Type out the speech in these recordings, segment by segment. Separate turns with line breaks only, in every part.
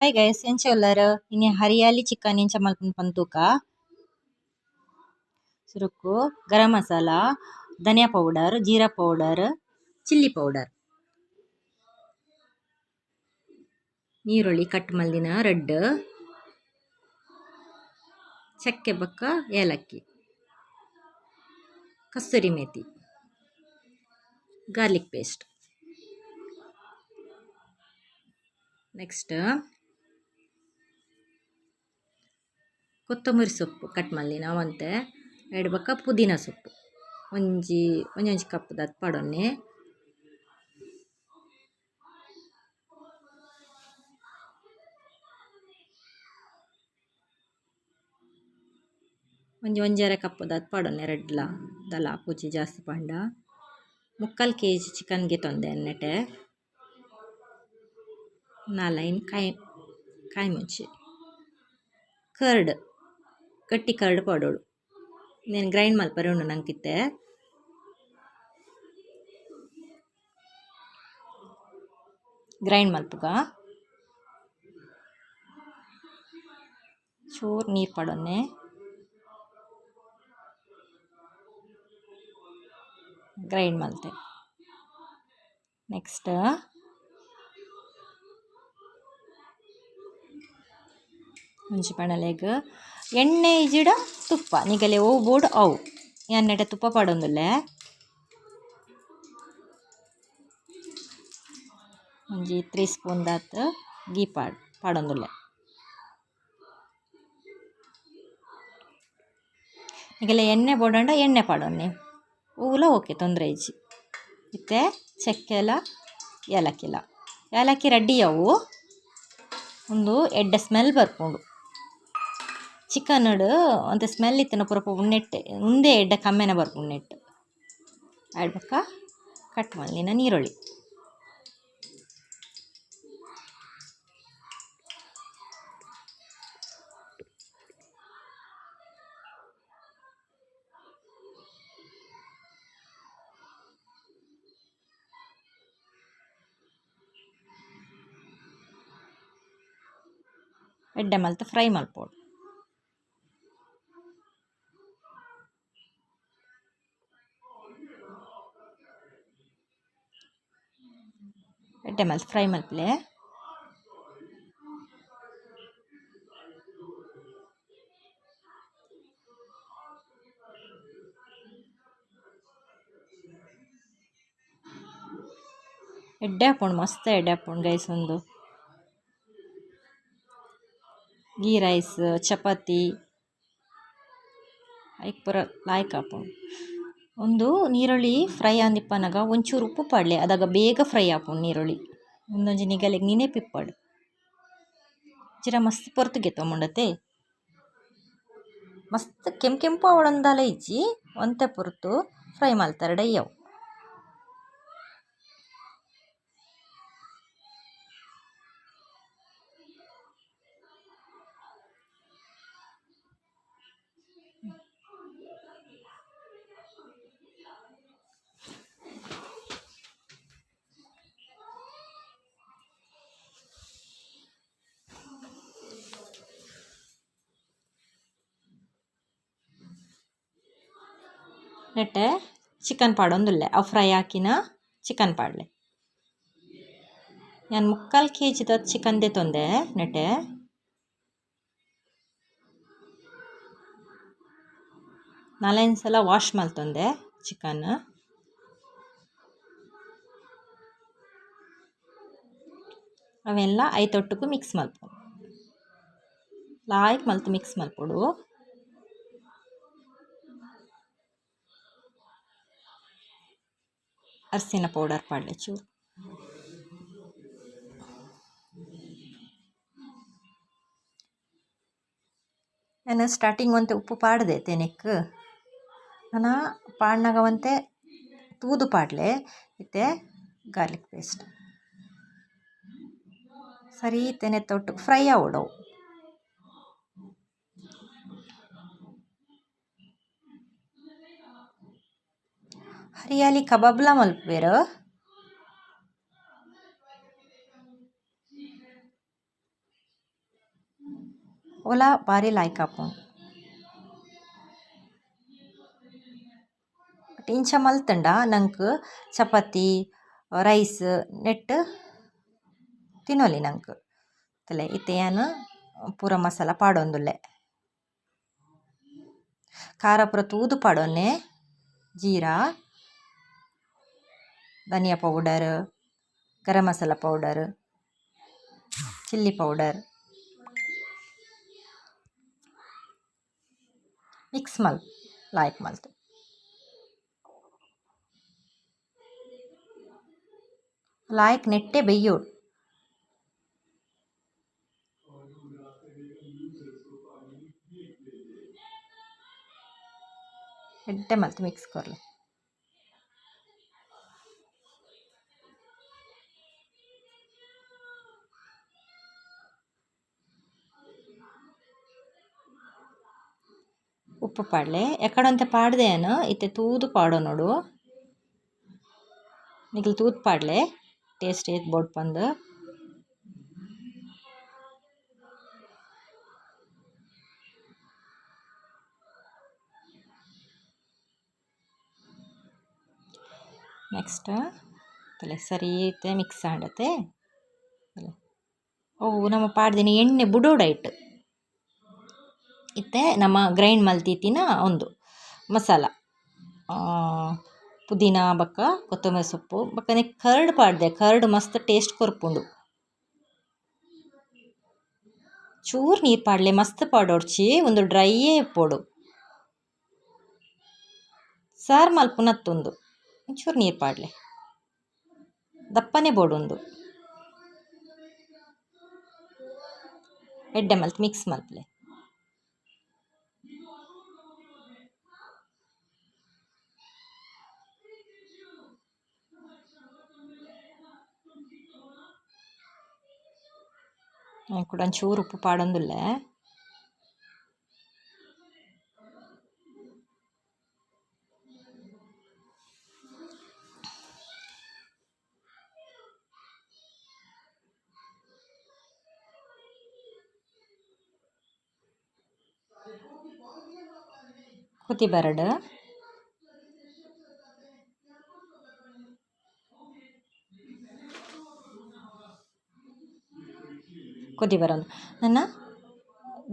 Hi guys ಎಂಚ ಉಳ್ಳಾರ್ ಇನಿ hariyali chicken ಎಂಚ ಮಲ್ಪುನ ಪಂತುಕ ಸುರುಕು garam masala, dhaniya powder jeera powder chilli powder ಈರುಳ್ಳಿ ಕಟ್ ಮಲ್ದಿನ ರೆಡ್, ಚಕ್ಕೆ ಬಕ್ಕ, ಏಲಕ್ಕಿ, kasuri methi garlic paste next ಕೊತ್ತಂಬರಿ ಸೊಪ್ಪು ಕಟ್ ಮಲ್ಲಿನ ನಾವಂತೆ. ಎರಡು ಬಕ್ಕ ಪುದೀನ ಸೊಪ್ಪು. ಒಂಜಿ, ಒಂಜೊಂಜಿ ಕಪ್ ದತ್ ಪಡೊನ್ನೆ ಒಂಜಿ ಒಂಜರೆ ಕಪ್ ದಾದ್ ರೆಡ್ ಲ ದಲ ಪೂಜಿ ಜಾಸ್ತಿ ಪಂಡ. ಮುಕ್ಕಾಲ್ ಕೆ ಜಿ ಚಿಕನ್ಗೆ ತೊಂದೆ ನೆಟೆ ನಾಲೈನ್ ಕಾಯಿ ಕಾಯಿ ಮುಂಚೆ. ಕರ್ಡ್. ಗಟ್ಟಿ ಕರ್ಡ್ ಪಾಡೋಳು. నేను ಗ್ರೈಂಡ್ ಮಲ್ಪರೆ ಉಂಡು ನಂಕಿತ್ತೆ ಗ್ರೈಂಡ್ ಮಲ್ಪಗ ಚೂರ್ ನೀರು ಪಡೋನೆ. ಗ್ರೈಂಡ್ ಮಲ್ತೆ ನೆಕ್ಸ್ಟ್ ಮುಂಚೆ ಪಣಲೆಗ್ ಎಣ್ಣೆ ಇಜಿಡ ತುಪ್ಪ. ನಿಗಲೆ ಓ ಬೋಡ್ ಅವು ಎಣ್ಣೆಡೆ ತುಪ್ಪ ಪಡೊಂದುಲ್ಲೆ. ಒಂಜಿ ತ್ರೀ ಸ್ಪೂನ್ ದಾತ್ ಗೀ ಪಾಡ್, ಪಾಡೊಂದುಲ್ಲೆ. ನಿಗಲೆ ಎಣ್ಣೆ ಬೋಡಂಡ ಎಣ್ಣೆ ಪಾಡೊನ್ನೆ. ಹೂಲ ಓಕೆ, ತೊಂದರೆ ಇಜ್ಜಿ. ಇತ್ತೆ ಚಕ್ಕೆಲ, ಏಲಕ್ಕಿಲ. ಏಲಕ್ಕಿ ರೆಡ್ಡಿ ಅವು. ಒಂದು ಎಡ್ಡೆ ಸ್ಮೆಲ್ ಬರ್ಪುಂಡು. ಚಿಕನ್ಡ್ ಒಂತೆ ಸ್ಮೆಲ್ ಇತ್ತಿನ ಪೂರಪ ಉಣ್ಣೆಟ್ಟೆ ಉಂದೇ ಎಡ್ಡೆ, ಕಮ್ಮೆನ ಬರ್ಪುಂಡು ಉಣ್ಣೆಟ್ಟು ಆಡ್ ಕಟ್ ಮಲ್ಲಿನ ನೀರುಳ್ಳಿ. ಎಡ್ಡೆ ಮಲ್ತ ಫ್ರೈ ಮಲ್ಪೊಡು. ಎಡ್ಡೆ ಮಲ್ತ್ ಫ್ರೈ ಮಲ್ಪಲೆ ಎಡ್ಡೆ ಆಪುಂಡು ಮಸ್ತ್ ಎಡ್ಡೆ ಆಪುಂಡು ಗೈಸ್ ಉಂದು ಗೀ ರೈಸ್ ಚಪಾತಿ ಐಕ್ ಪೂರ ಲಾಯ್ಕ್ ಆಪುಂಡು ಉಂದು ನೀರುಳ್ಳಿ ಫ್ರೈ ಆಂದಿಪ್ಪನಗ ಒಂಚೂರು ಉಪ್ಪು ಪಾಡ್ಲೆ, ಅದಾಗ ಬೇಗ ಫ್ರೈ ಆಪುಂಡು ನೀರುಳ್ಳಿ. ಉಂದೊಂಜಿ ನಿಗಲೆಗ್ ನೆನೆಪಿಪ್ಪಡ್ ಜಿರ ಮಸ್ತ್ ಪೊರ್ತುಗೆ ಮುಂಡತೆ ಮಸ್ತ್ ಕೆಂಪು ಕೆಂಪು ಅವಳಂದಾಲ ಇಜ್ಜಿ, ಒಂತೆ ಪೊರ್ತು ಫ್ರೈ ಮಲ್ತಾರೆ ಡಯ್ಯವು ನೆಟ್ಟೆ ಚಿಕನ್ ಪಾಡೊಂದುಲ್ಲೆ ಅವು ಫ್ರೈ ಆಕಿನ ಚಿಕನ್ ಪಾಡ್ಲೆ ನಾನು ಮುಕ್ಕಾಲ್ ಕೆ ಜಿದ ಚಿಕನ್ ದೆತೊಂದೆ ನೆಟೆ ನಾಲೈನ್ ಸಲ ವಾಶ್ ಮಲ್ತೊಂದೆ ಚಿಕನ್ ಅವೆಲ್ಲ ಐತೊಟ್ಟುಗು ಮಿಕ್ಸ್ ಮಲ್ಪೊಡು ಲಾಯ್ಕ್ ಮಲ್ತು ಮಿಕ್ಸ್ ಮಲ್ಪೊಡು ಅರ್ಸಿನ ಪೌಡರ್ ಪಾಡಲೆ ಚೂರು. ನಾನು ಸ್ಟಾರ್ಟಿಂಗ್ ಒಂತೆ ಉಪ್ಪು ಪಾಡ್ದೆ ತೆನೆಕ್. ನಾನು ಪಾಡ್ನಾಗ ಒಂತೆ ತೂದು ಪಾಡ್ಲೆ, ಇತ್ತೆ ಗಾರ್ಲಿಕ್ ಪೇಸ್ಟ್ ಸರಿ ತೆನೆ ತೊಟ್ಟು ಫ್ರೈ ಆವೊಡವು ಹರಿಯಾಲಿ ಕಬಾಬ್ಲ ಮಲ್ಪುವೆರ್ ಓಲಾ ಬಾರಿ ಆಪುಂಡು ಬಟ್ ಇಂಚ ಮಲ್ತಂಡ ನಂಕ್ ಚಪಾತಿ, ರೈಸ್, ನೆಟ್ ತಿನ್ನೋಲಿ ನಂಕ್ ತಲೆ ಇತ್ತೆ ಯಾನ್ ಪೂರ ಮಸಾಲ ಪಾಡೊಂದುಲ್ಲೆ. ಖಾರ ಪೂರ ತೂದು ಪಾಡೊನ್ನೆ. Jeera. Dhaniya powder garam masala powder chilli powder mix ಮಲ್ ಲಾಯ್ಕ್ ಮಲ್ತು ಲಾಯ್ಕ್ ನೆಟ್ಟೆ ಬೆಯ್ಯೋಡು ಎಡ್ಡೆ ಮಲ್ತು ಮಿಕ್ಸ್ ಕೊರ್ಲೆ ಉಪ್ಪು ಪಾಡ್ಲೆ. ಪಾಡ್ದೆ ಏನು? ಇತ್ತೆ ತೂದು ಪಾಡೋ ನೋಡು. ನಿಖಿಲ್ ತೂತ್ ಪಾಡ್ಲೆ. ಟೇಸ್ಟ್ ಏತ್ ಬೋಟ್ ಬಂದು. ನೆಕ್ಸ್ಟ್, ತಲೆ ಸರಿ ಐತೆ, ಮಿಕ್ಸ್ ಆಡತ್ತೆ. ಓ, ನಮ್ಮ ಪಾಡ್ದಿನ ಎಣ್ಣೆ ಬುಡೋಡಾಯ್ಟ್ ಇತ್ತೆ. ನಮ್ಮ ಗ್ರೈಂಡ್ ಮಲ್ತಿತ್ತಿನ ಒಂದು ಮಸಾಲ. ಪುದೀನ, ಬಕ್ಕ, ಕೊತ್ತಂಬರಿ ಸೊಪ್ಪು. ಬಕ್ಕನೆ ಕರ್ಡ್ ಪಾಡ್ದೆ. ಕರ್ಡ್ ಮಸ್ತ್ ಟೇಸ್ಟ್ ಕೊರ್ಪುಂಡು ಚೂರು ನೀರು ಪಾಡ್ಲೆ, ಮಸ್ತ್ ಪಾಡೋಡ್ಚಿ. ಒಂದು ಡ್ರೈಯೇ ಇಪ್ಪೋಡು ಸಾರು ಮಲ್ಪುನತ್ತೊಂದು ಒಂಚೂರು ನೀರು ಪಾಡ್ಲೆ. ದಪ್ಪನೆ ಬೋಡೊಂದು ಎಡ್ಡೆ ಮಲ್ತ್, ಮಿಕ್ಸ್ ಮಲ್ತ್ಲೆ ಕೂಡ ಒಂಚೂರು ಉಪ್ಪು ಪಾಡೊಂದುಲ್ಲೆ ಕುತಿ ಬರಡು ಕುದಿ ಬರೋನು ನನ್ನ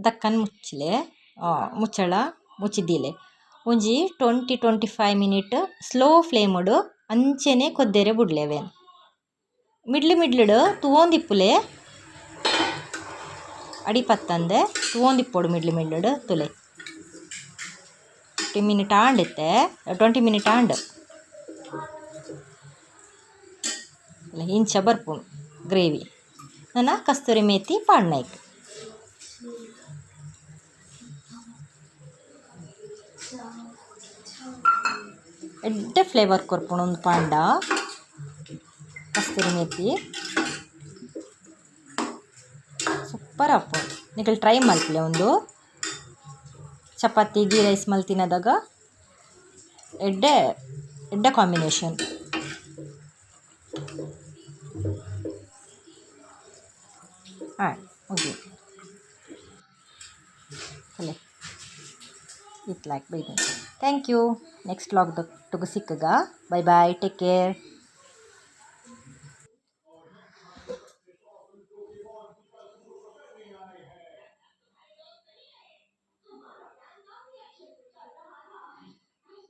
ದಕ್ಕನ್ ಮುಚ್ಚಲೆ ಮುಚ್ಚಳ, ಮುಚ್ಚಿದ್ದಿಲೆ. ಒಂಜಿ twenty twenty five minute slow ಫ್ಲೇಮುಡು ಅಂಚೆನೆ ಕೊದ್ದೆರೆ ಬಿಡ್ಲೇವೆ. ಮಿಡ್ಲ್ ಮಿಡ್ಲಡು ತೂವೊಂದಿಪ್ಪುಲೆ, ಅಡಿ ಪತ್ತಂದೆ ತೂವೊಂದಿಪ್ಪೊಡು ಮಿಡ್ಲ್ ಮಿಡ್ಲ್ಡ್ ತುಲೆ. ಫಿಫ್ಟಿ ಮಿನಿಟ್ ಆಂಡಿತ್ತೆ, ಟ್ವೆಂಟಿ ಮಿನಿಟ್ ಆಂಡ್. ಇಂಚ ಬರ್ಪು ಗ್ರೇವಿ. ನನ್ನ ಕಸ್ತೂರಿ ಮೇಥಿ ಪಾಡ್ನೈಕ್ ಎಡ್ಡೆ ಫ್ಲೇವರ್ ಕೊರ್ಪಣ ಒಂದು ಪಾಂಡ. ಕಸ್ತೂರಿ ಮೇತಿ ಸೂಪರ್ ಅಪ್ಪ ನಿಕಲ್ ಟ್ರೈ ಮಾಡ್ತೀಯ ಒಂದು? ಚಪಾತಿ ಗೀ ರೈಸ್ ಮಲ್ ತಿನ್ನದಾಗ ಎಡ್ಡೆ ಎಡ್ಡೆ ಕಾಂಬಿನೇಷನ್ ಹಾಂ ಓಕೆ ಅಲ್ಲೇ ಇತ್ like bye thank you next vlog ಟುಗು ಸಿಕ್ಕಗ bye bye take care